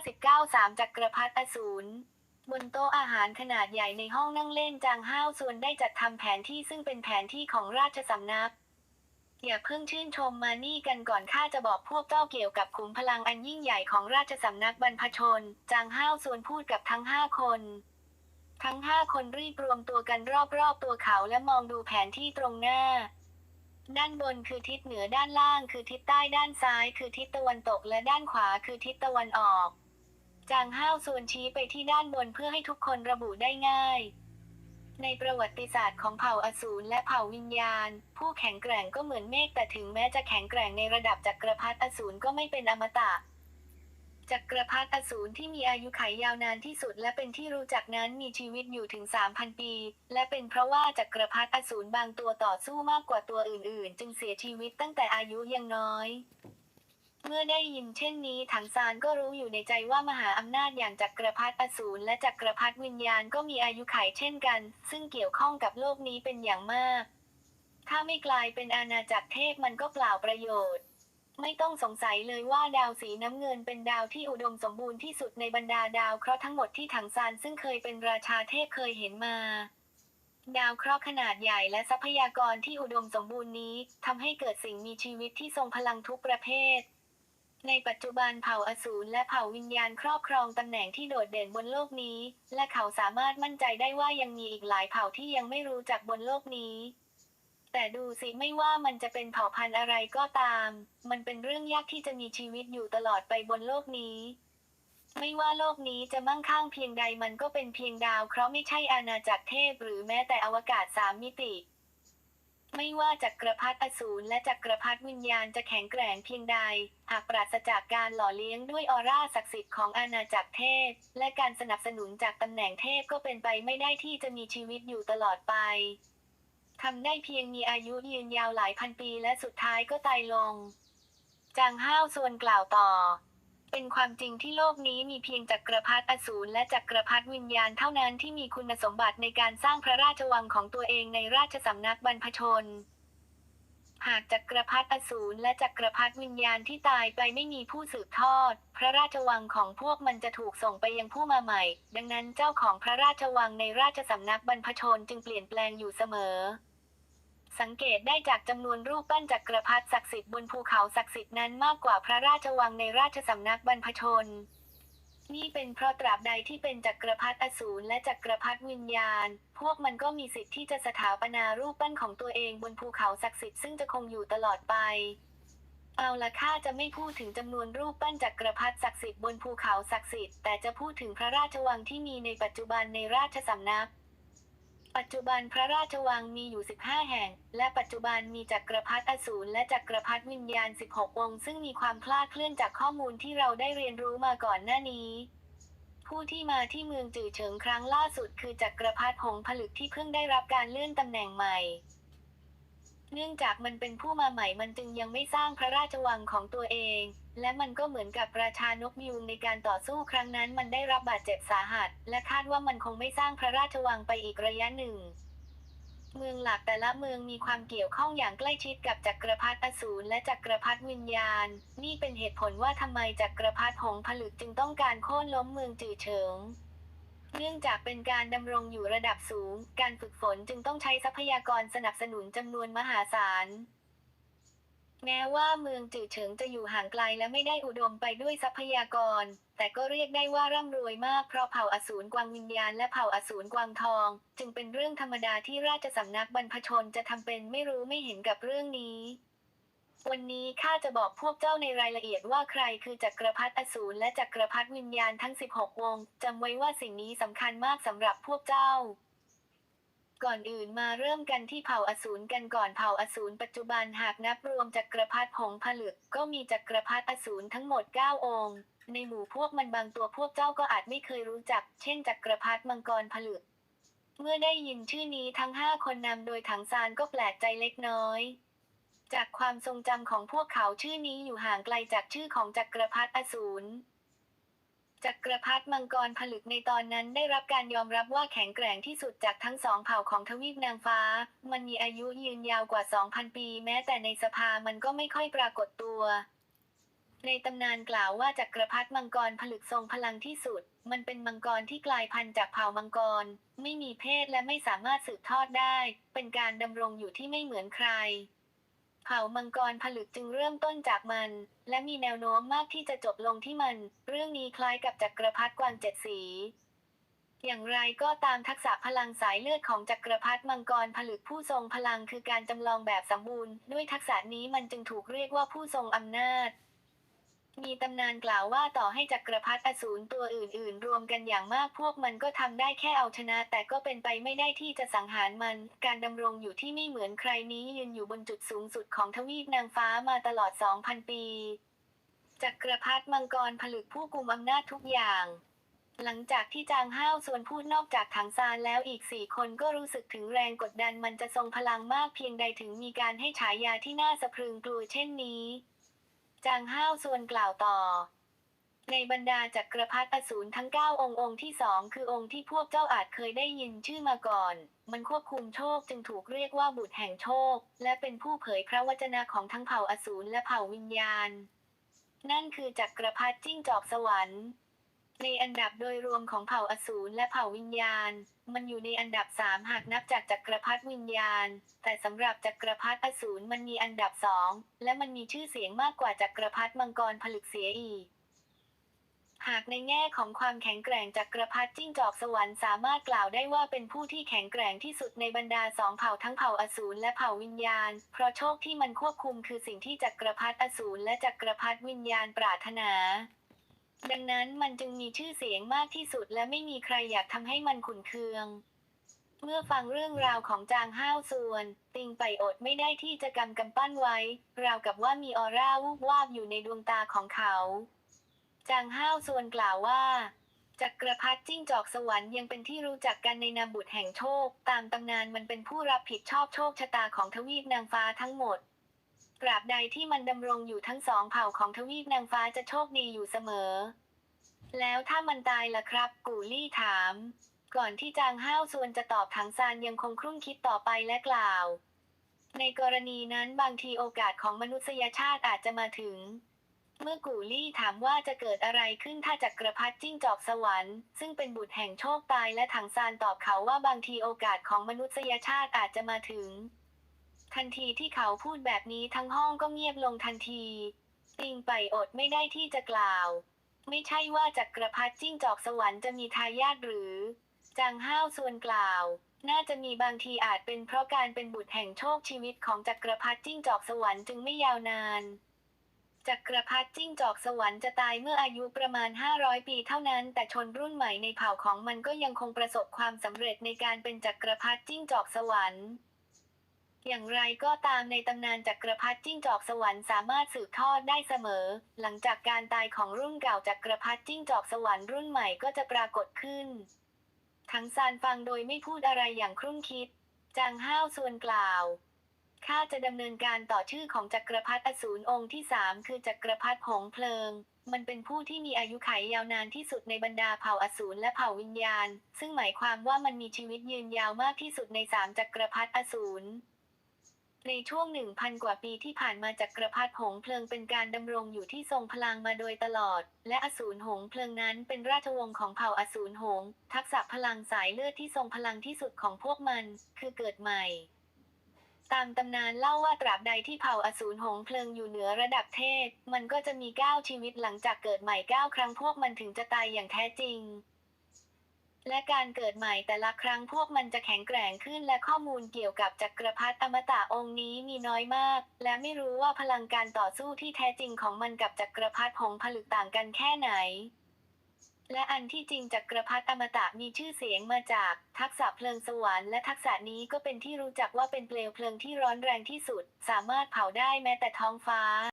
59 3จักรพรรดิอสูรบนโต๊ะอาหารขนาดใหญ่ในห้องนั่งเล่นจางห้าวส่วนได้จัดทำแผนที่ซึ่งเป็นแผนที่ของราชสำนัก อย่าเพิ่งชื่นชมมานี่กันก่อนข้าจะบอกพวกเจ้าเกี่ยวกับขุมพลังอันยิ่งใหญ่ของราชสำนักบรรพชน จางห้าวส่วนพูดกับทั้งห้าคน ทั้งห้าคนรีบรวมตัวกันรอบๆตัวเขาและมองดูแผนที่ตรงหน้า ด้านบนคือทิศเหนือด้านล่างคือทิศใต้ด้านซ้าย คือทิศตะวันตกและด้านขวาคือทิศตะวันออก จางห้าวส่วนชี้ไปที่ด้านบนเพื่อให้ทุกคนระบุได้ง่าย ในประวัติศาสตร์ของเผ่าอสูรและเผ่าวิญญาณ ผู้แข็งแกร่งก็เหมือนเมฆแต่ถึงแม้จะแข็งแกร่งในระดับจักรพรรดิอสูรก็ไม่เป็นอมตะจักรพรรดิอสูรที่มีอายุขัยยาวนานที่สุดและเป็นที่รู้จักนั้นมีชีวิตอยู่ถึง 3,000 ปี และเป็นเพราะว่าจักรพรรดิอสูรบางตัวต่อสู้มากกว่าตัวอื่นๆ จึงเสียชีวิตตั้งแต่อายุยังน้อย เมื่อได้ยินเช่นนี้ถังซานก็รู้อยู่ในใจว่ามหาอำนาจอย่างจักรพรรดิอสูรและจักรพรรดิวิญญาณก็มีอายุขัยเช่นกัน ซึ่งเกี่ยวข้องกับโลกนี้เป็นอย่างมาก ถ้าไม่กลายเป็นอาณาจักรเทพมันก็เปล่าประโยชน์ ไม่ต้องสงสัยเลยว่าดาวสีน้ำเงินเป็นดาวที่อุดมสมบูรณ์ที่สุดในบรรดาดาวเคราะห์ทั้งหมดที่ถังซานซึ่งเคยเป็นราชาเทพเคยเห็นมาดาวเคราะห์ขนาดใหญ่และทรัพยากรที่อุดมสมบูรณ์นี้ทำให้เกิดสิ่งมีชีวิตที่ทรงพลังทุกประเภท ในปัจจุบันเผ่าอสูรและเผ่าวิญญาณครอบครองตำแหน่งที่โดดเด่นบนโลกนี้ และเขาสามารถมั่นใจได้ว่ายังมีอีกหลายเผ่าที่ยังไม่รู้จักบนโลกนี้ แต่ดูสิไม่ว่ามันจะเป็นเผ่าพันธุ์อะไรก็ตาม มันเป็นเรื่องยากที่จะมีชีวิตอยู่ตลอดไปบนโลกนี้ ไม่ว่าโลกนี้จะมั่งคั่งเพียงใดมันก็เป็นเพียงดาวเคราะห์ไม่ใช่อาณาจักรเทพหรือแม้แต่อวกาศสามมิติ ไม่ว่าจักรพรรดิอสูรและจักรพรรดิวิญญาณจะแข็งแกร่งเพียงใด หากปราศจากการหล่อเลี้ยงด้วยออร่าศักดิ์สิทธิ์ของอาณาจักรเทพ และการสนับสนุนจากตำแหน่งเทพก็เป็นไปไม่ได้ที่จะมีชีวิตอยู่ตลอดไปทำได้เพียงมีอายุยืนยาวหลายพันปีและสุดท้ายก็ตายลง จางห้าวส่วนกล่าวต่อ เป็นความจริงที่โลกนี้มีเพียงจักรพรรดิอสูรและจักรพรรดิวิญญาณเท่านั้นที่มีคุณสมบัติในการสร้างพระราชวังของตัวเองในราชสำนักบรรพชน หากจักรพรรดิอสูรและจักรพรรดิวิญญาณที่ตายไปไม่มีผู้สืบทอด พระราชวังของพวกมันจะถูกส่งไปยังผู้มาใหม่ ดังนั้นเจ้าของพระราชวังในราชสำนักบรรพชนจึงเปลี่ยนแปลงอยู่เสมอ สังเกตได้จากจำนวนรูปปั้นจักรพรรดิศักดิ์สิทธิ์บนภูเขาศักดิ์สิทธิ์นั้นมากกว่าพระราชวังในราชสำนักบรรพชน นี่เป็นเพราะตราบใดที่เป็นจักรพรรดิอสูรและจักรพรรดิวิญญาณ พวกมันก็มีสิทธิ์ที่จะสถาปนารูปปั้นของตัวเองบนภูเขาศักดิ์สิทธิ์ซึ่งจะคงอยู่ตลอดไปเอาละข้าจะไม่พูดถึงจำนวนรูปปั้นจักรพรรดิศักดิ์สิทธิ์บนภูเขาศักดิ์สิทธิ์แต่จะพูดถึงพระราชวังที่มีในปัจจุบันในราชสำนัก ปัจจุบันพระราชวังมีอยู่ 15 แห่ง และปัจจุบันมีจักรพรรดิอสูรและจักรพรรดิวิญญาณ 16 องค์ ซึ่งมีความคลาดเคลื่อนจากข้อมูลที่เราได้เรียนรู้มาก่อนหน้านี้ ผู้ที่มาที่เมืองจื่อเฉิงครั้งล่าสุดคือจักรพรรดิหงผลึกที่เพิ่งได้รับการเลื่อนตำแหน่งใหม่ เนื่องจากมันเป็นผู้มาใหม่มันจึงยังไม่สร้างพระราชวังของตัวเอง และมันก็เหมือนกับราชานกยูงในการต่อสู้ครั้งนั้นมันได้รับบาดเจ็บสาหัส และคาดว่ามันคงไม่สร้างพระราชวังไปอีกระยะหนึ่ง เมืองหลักแต่ละเมืองมีความเกี่ยวข้องอย่างใกล้ชิดกับจักรพรรดิอสูรและจักรพรรดิวิญญาณ นี่เป็นเหตุผลว่าทำไมจักรพรรดิหงผลึกจึงต้องการโค่นล้มเมืองจื่อเฉิงเนื่องจากเป็นการดำรงอยู่ระดับสูง การฝึกฝนจึงต้องใช้ทรัพยากรสนับสนุนจำนวนมหาศาล แม้ว่าเมืองจื่อเฉิงจะอยู่ห่างไกลและไม่ได้อุดมไปด้วยทรัพยากร แต่ก็เรียกได้ว่าร่ำรวยมากเพราะเผ่าอสูรกวางวิญญาณและเผ่าอสูรกวางทอง จึงเป็นเรื่องธรรมดาที่ราชสำนักบรรพชนจะทำเป็นไม่รู้ไม่เห็นกับเรื่องนี้ วันนี้ข้าจะบอกพวกเจ้าในรายละเอียดว่าใครคือจักรพรรดิอสูรและจักรพรรดิวิญญาณทั้ง 16 วงจำไว้ว่าสิ่งนี้สำคัญมากสำหรับพวกเจ้า ก่อนอื่นมาเริ่มกันที่เผ่าอสูรกันก่อนเผ่าอสูรปัจจุบันหากนับรวมจักรพรรดิหงผลึก ก็มีจักรพรรดิอสูรทั้งหมด 9 องค์ ในหมู่พวกมันบางตัวพวกเจ้าก็อาจไม่เคยรู้จัก เช่นจักรพรรดิมังกรผลึก เมื่อได้ยินชื่อนี้ทั้งห้าคนนำโดยถังซานก็แปลกใจเล็กน้อยจากความทรงจำของพวกเขาชื่อนี้อยู่ห่างไกลจากชื่อของจักรพรรดิอสูร จักรพรรดิมังกรผลึกในตอนนั้นได้รับการยอมรับว่าแข็งแกร่งที่สุดจากทั้งสองเผ่าของทวีปนางฟ้า มันมีอายุยืนยาวกว่า 2,000 ปี แม้แต่ในสภามันก็ไม่ค่อยปรากฏตัว ในตำนานกล่าวว่าจักรพรรดิมังกรผลึกทรงพลังที่สุด มันเป็นมังกรที่กลายพันธุ์จากเผ่ามังกร ไม่มีเพศและไม่สามารถสืบทอดได้ เป็นการดำรงอยู่ที่ไม่เหมือนใคร เผ่ามังกรผลึกจึงเริ่มต้นจากมัน และมีแนวโน้มมากที่จะจบลงที่มัน เรื่องนี้คล้ายกับจักรพรรดิกวางเจ็ดสี อย่างไรก็ตามทักษะพลังสายเลือดของจักรพรรดิมังกรผลึกผู้ทรงพลังคือการจำลองแบบสมบูรณ์ ด้วยทักษะนี้มันจึงถูกเรียกว่าผู้ทรงอำนาจ มีตำนานกล่าวว่าต่อให้จักรพรรดิอสูรตัวอื่น ๆ รวมกันอย่างมากพวกมันก็ทำได้แค่เอาชนะ แต่ก็เป็นไปไม่ได้ที่จะสังหารมัน การดำรงอยู่ที่ไม่เหมือนใครนี้ยืนอยู่บนจุดสูงสุดของทวีปนางฟ้ามาตลอด 2,000 ปี จักรพรรดิมังกรผลึกผู้กุมอำนาจทุกอย่างหลังจากที่จางห้าวส่วนพูดนอกจากถังซานแล้วอีกสี่คนก็รู้สึกถึงแรงกดดันมันจะทรงพลังมากเพียงใดถึงมีการให้ฉายาที่น่าสะพรึงกลัวเช่นนี้ จางห้าวส่วนกล่าวต่อ ในบรรดาจักรพรรดิอสูรทั้ง 9 องค์องค์ที่สองคือองค์ที่พวกเจ้าอาจเคยได้ยินชื่อมาก่อน มันควบคุมโชคจึงถูกเรียกว่าบุตรแห่งโชค และเป็นผู้เผยพระวจนะของทั้งเผ่าอสูรและเผ่าวิญญาณ นั่นคือจักรพรรดิจิ้งจอกสวรรค์ ในอันดับโดยรวมของเผ่าอสูรและเผ่าวิญญาณ มันอยู่ในอันดับสามหากนับจากจักรพรรดิวิญญาณ แต่สำหรับจักรพรรดิอสูรมันมีอันดับสองและมันมีชื่อเสียงมากกว่าจักรพรรดิมังกรผลึกเสียอีก หากในแง่ของความแข็งแกร่งจักรพรรดิจิ้งจอกสวรรค์สามารถกล่าวได้ว่าเป็นผู้ที่แข็งแกร่งที่สุดในบรรดาสองเผ่าทั้งเผ่าอสูรและเผ่าวิญญาณ เพราะโชคที่มันควบคุมคือสิ่งที่จักรพรรดิอสูรและจักรพรรดิวิญญาณปรารถนา ดังนั้นมันจึงมีชื่อเสียงมากที่สุดและไม่มีใครอยากทำให้มันขุนเคือง เมื่อฟังเรื่องราวของจางห้าวส่วน ติงไปอดไม่ได้ที่จะกำกำปั้นไว้ ราวกับว่ามีออร่าวูบวาบอยู่ในดวงตาของเขา จางห้าวส่วนกล่าวว่าจักรพรรดิจิ้งจอกสวรรค์ยังเป็นที่รู้จักกันในนามบุตรแห่งโชค ตามตำนานมันเป็นผู้รับผิดชอบโชคชะตาของทวีปนางฟ้าทั้งหมด ตราบใดที่มันดำรงอยู่ทั้งสองเผ่าของทวีปนางฟ้าจะโชคดีอยู่เสมอ แล้วถ้ามันตายล่ะครับ กูลี่ถาม ก่อนที่จางห้าวส่วนจะตอบถังซานยังคงครุ่นคิดต่อไปและกล่าว ในกรณีนั้นบางทีโอกาสของมนุษยชาติอาจจะมาถึง เมื่อกูลี่ถามว่าจะเกิดอะไรขึ้นถ้าจักรพรรดิจิ้งจอกสวรรค์ ซึ่งเป็นบุตรแห่งโชคตายและถังซานตอบเขาว่าบางทีโอกาสของมนุษยชาติอาจจะมาถึง ทันทีที่เขาพูดแบบนี้ทั้งห้องก็เงียบลงทันทีติงไปอดไม่ได้ที่จะกล่าว ไม่ใช่ว่าจักรพรรดิจิ้งจอกสวรรค์จะมีทายาทหรือ จางห้าวส่วนกล่าว น่าจะมีบางทีอาจเป็นเพราะการเป็นบุตรแห่งโชคชีวิตของจักรพรรดิจิ้งจอกสวรรค์จึงไม่ยาวนานจักรพรรดิจิ้งจอกสวรรค์จะตายเมื่ออายุประมาณ 500 ปีเท่านั้น แต่ชนรุ่นใหม่ในเผ่าของมันก็ยังคงประสบความสำเร็จในการเป็นจักรพรรดิจิ้งจอกสวรรค์ อย่างไรก็ตามในตำนานจักรพรรดิจิ้งจอกสวรรค์สามารถสืบทอดได้เสมอ หลังจากการตายของรุ่นเก่าจักรพรรดิจิ้งจอกสวรรค์รุ่นใหม่ก็จะปรากฏขึ้น ทั้งซานฟังโดยไม่พูดอะไรอย่างครุ่นคิด จางห้าวส่วนกล่าวข้าจะดำเนินการต่อชื่อของจักรพรรดิอสูรองค์ที่สามคือจักรพรรดิหงเพลิง มันเป็นผู้ที่มีอายุขัยยาวนานที่สุดในบรรดาเผ่าอสูรและเผ่าวิญญาณ ซึ่งหมายความว่ามันมีชีวิตยืนยาวมากที่สุดในสามจักรพรรดิอสูร ในช่วงหนึ่งพันกว่าปีที่ผ่านมาจักรพรรดิหงเพลิงเป็นการดำรงอยู่ที่ทรงพลังมาโดยตลอด และอสูรหงเพลิงนั้นเป็นราชวงศ์ของเผ่าอสูรหง ทักษะพลังสายเลือดที่ทรงพลังที่สุดของพวกมัน คือเกิดใหม่ ตามตำนานเล่าว่าตราบใดที่เผ่าอสูรหงเพลิงอยู่เหนือระดับเทพ มันก็จะมีเก้าชีวิตหลังจากเกิดใหม่เก้าครั้งพวกมันถึงจะตายอย่างแท้จริง และการเกิดใหม่แต่ละครั้งพวกมันจะแข็งแกร่งขึ้นและข้อมูลเกี่ยวกับจักรพรรดิอมตะองค์นี้มีน้อยมาก และไม่รู้ว่าพลังการต่อสู้ที่แท้จริงของมันกับจักรพรรดิหงผลึกต่างกันแค่ไหน และอันที่จริงจักรพรรดิอมตะมีชื่อเสียงมาจากทักษะเพลิงสวรรค์และทักษะนี้ก็เป็นที่รู้จักว่าเป็นเปลวเพลิงที่ร้อนแรงที่สุด สามารถเผาได้แม้แต่ท้องฟ้า